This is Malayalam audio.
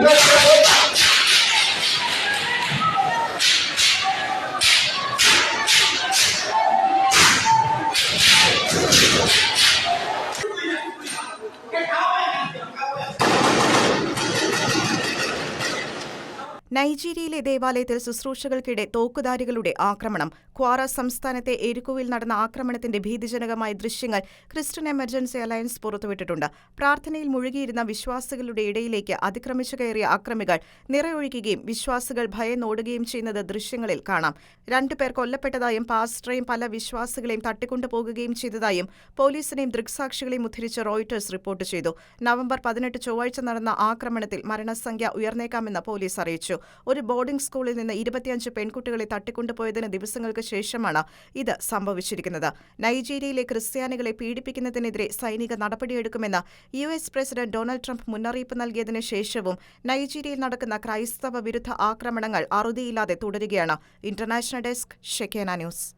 don't know. നൈജീരിയയിലെ ദേവാലയത്തിൽ ശുശ്രൂഷകൾക്കിടെ തോക്കുധാരികളുടെ ആക്രമണം. ക്വാറ സംസ്ഥാനത്തെ എരുക്കുവിൽ നടന്ന ആക്രമണത്തിന്റെ ഭീതിജനകമായ ദൃശ്യങ്ങൾ ക്രിസ്ത്യൻ എമർജൻസി അലയൻസ് പുറത്തുവിട്ടിട്ടുണ്ട്. പ്രാർത്ഥനയിൽ മുഴുകിയിരുന്ന വിശ്വാസികളുടെ ഇടയിലേക്ക് അതിക്രമിച്ചു കയറിയ അക്രമികൾ നിറയൊഴിക്കുകയും വിശ്വാസികൾ ഭയന്നോടുകയും ചെയ്യുന്നത് ദൃശ്യങ്ങളിൽ കാണാം. രണ്ടുപേർ കൊല്ലപ്പെട്ടതായും പാസ്റ്ററേയും പല വിശ്വാസികളെയും തട്ടിക്കൊണ്ടുപോകുകയും ചെയ്തതായും പോലീസിനെയും ദൃക്സാക്ഷികളെയും ഉദ്ധരിച്ച് റോയിട്ടേഴ്സ് റിപ്പോർട്ട് ചെയ്തു. നവംബർ പതിനെട്ട് ചൊവ്വാഴ്ച നടന്ന ആക്രമണത്തിൽ മരണസംഖ്യ ഉയർന്നേക്കാമെന്ന് പോലീസ് അറിയിച്ചു. ഒരു ബോർഡിംഗ് സ്കൂളിൽ നിന്ന് ഇരുപത്തിയഞ്ച് പെൺകുട്ടികളെ തട്ടിക്കൊണ്ടുപോയതിന് ദിവസങ്ങൾക്ക് ശേഷമാണ് ഇത് സംഭവിച്ചിരിക്കുന്നത്. നൈജീരിയയിലെ ക്രിസ്ത്യാനികളെ പീഡിപ്പിക്കുന്നതിനെതിരെ സൈനിക നടപടിയെടുക്കുമെന്ന് U S president Donald Trump മുന്നറിയിപ്പ് നൽകിയതിനു ശേഷവും നൈജീരിയയിൽ നടക്കുന്ന ക്രൈസ്തവ വിരുദ്ധ ആക്രമണങ്ങൾ അറുതിയില്ലാതെ തുടരുകയാണ്. International desk Shekinah news.